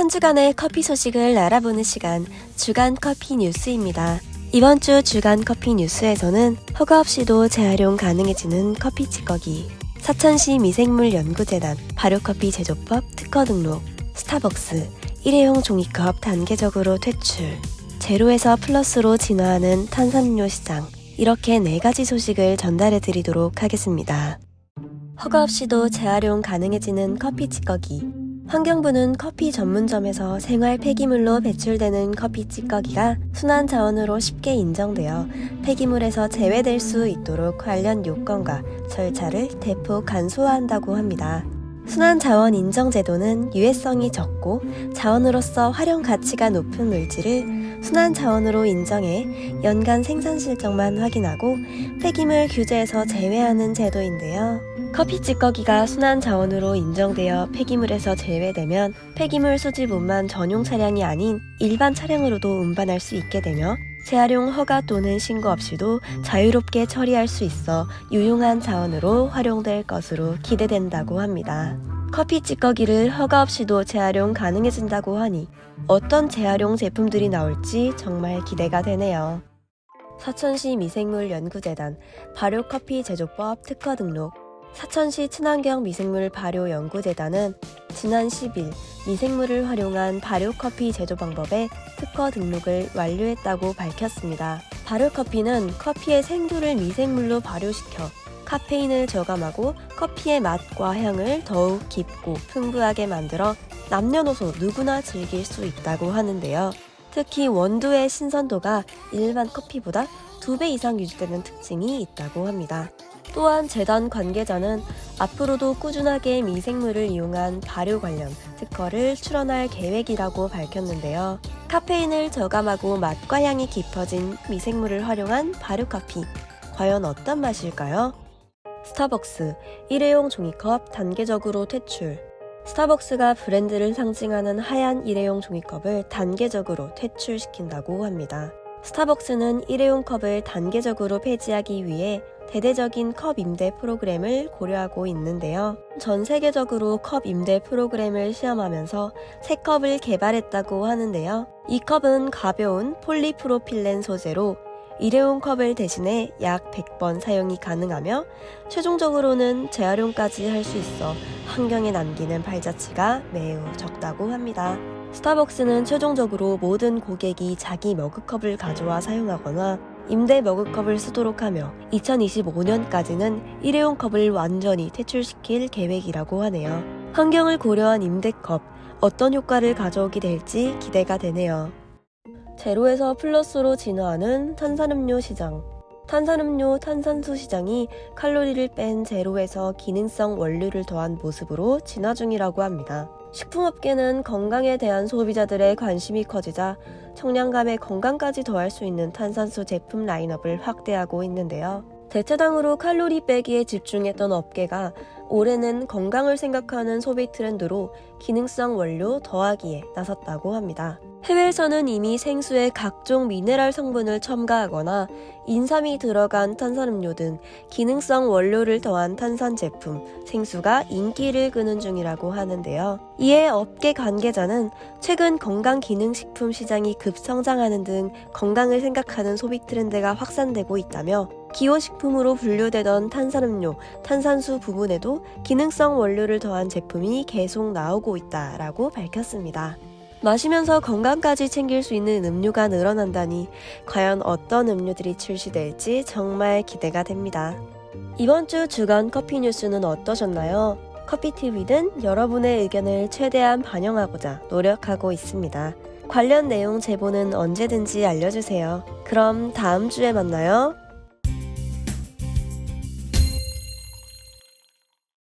한 주간의 커피 소식을 알아보는 시간 주간 커피 뉴스입니다. 이번 주 주간 커피 뉴스에서는 허가 없이도 재활용 가능해지는 커피 찌꺼기, 사천시 미생물 연구재단 발효커피 제조법 특허 등록, 스타벅스 일회용 종이컵 단계적으로 퇴출, 제로에서 플러스로 진화하는 탄산음료 시장 이렇게 네 가지 소식을 전달해 드리도록 하겠습니다. 허가 없이도 재활용 가능해지는 커피 찌꺼기. 환경부는 커피 전문점에서 생활 폐기물로 배출되는 커피 찌꺼기가 순환 자원으로 쉽게 인정되어 폐기물에서 제외될 수 있도록 관련 요건과 절차를 대폭 간소화한다고 합니다. 순환 자원 인정 제도는 유해성이 적고 자원으로서 활용 가치가 높은 물질을 순환 자원으로 인정해 연간 생산 실적만 확인하고 폐기물 규제에서 제외하는 제도인데요. 커피 찌꺼기가 순환 자원으로 인정되어 폐기물에서 제외되면 폐기물 수집운반 전용 차량이 아닌 일반 차량으로도 운반할 수 있게 되며 재활용 허가 또는 신고 없이도 자유롭게 처리할 수 있어 유용한 자원으로 활용될 것으로 기대된다고 합니다. 커피 찌꺼기를 허가 없이도 재활용 가능해진다고 하니 어떤 재활용 제품들이 나올지 정말 기대가 되네요. 사천시 미생물 연구재단 발효 커피 제조법 특허 등록 사천시 친환경 미생물 발효 연구재단은 지난 10일 미생물을 활용한 발효 커피 제조 방법에 특허 등록을 완료했다고 밝혔습니다. 발효 커피는 커피의 생두를 미생물로 발효시켜 카페인을 저감하고 커피의 맛과 향을 더욱 깊고 풍부하게 만들어 남녀노소 누구나 즐길 수 있다고 하는데요. 특히 원두의 신선도가 일반 커피보다 2배 이상 유지되는 특징이 있다고 합니다. 또한 재단 관계자는 앞으로도 꾸준하게 미생물을 이용한 발효 관련 특허를 출원할 계획이라고 밝혔는데요. 카페인을 저감하고 맛과 향이 깊어진 미생물을 활용한 발효 커피. 과연 어떤 맛일까요? 스타벅스 일회용 종이컵 단계적으로 퇴출. 스타벅스가 브랜드를 상징하는 하얀 일회용 종이컵을 단계적으로 퇴출시킨다고 합니다. 스타벅스는 일회용 컵을 단계적으로 폐지하기 위해 대대적인 컵 임대 프로그램을 고려하고 있는데요. 전 세계적으로 컵 임대 프로그램을 시험하면서 새 컵을 개발했다고 하는데요. 이 컵은 가벼운 폴리프로필렌 소재로 일회용 컵을 대신해 약 100번 사용이 가능하며 최종적으로는 재활용까지 할 수 있어 환경에 남기는 발자취가 매우 적다고 합니다. 스타벅스는 최종적으로 모든 고객이 자기 머그컵을 가져와 사용하거나 임대 머그컵을 쓰도록 하며 2025년까지는 일회용 컵을 완전히 퇴출시킬 계획이라고 하네요. 환경을 고려한 임대컵, 어떤 효과를 가져오게 될지 기대가 되네요. 제로에서 플러스로 진화하는 탄산음료 시장. 탄산음료 탄산수 시장이 칼로리를 뺀 제로에서 기능성 원료를 더한 모습으로 진화 중이라고 합니다. 식품업계는 건강에 대한 소비자들의 관심이 커지자 청량감에 건강까지 더할 수 있는 탄산수 제품 라인업을 확대하고 있는데요. 대체당으로 칼로리 빼기에 집중했던 업계가 올해는 건강을 생각하는 소비 트렌드로 기능성 원료 더하기에 나섰다고 합니다. 해외에서는 이미 생수에 각종 미네랄 성분을 첨가하거나 인삼이 들어간 탄산음료 등 기능성 원료를 더한 탄산 제품, 생수가 인기를 끄는 중이라고 하는데요. 이에 업계 관계자는 최근 건강 기능식품 시장이 급성장하는 등 건강을 생각하는 소비 트렌드가 확산되고 있다며 기호식품으로 분류되던 탄산음료, 탄산수 부분에도 기능성 원료를 더한 제품이 계속 나오고 있다라고 밝혔습니다. 마시면서 건강까지 챙길 수 있는 음료가 늘어난다니 과연 어떤 음료들이 출시될지 정말 기대가 됩니다. 이번 주 주간 커피 뉴스는 어떠셨나요? 커피TV는 여러분의 의견을 최대한 반영하고자 노력하고 있습니다. 관련 내용 제보는 언제든지 알려주세요. 그럼 다음 주에 만나요.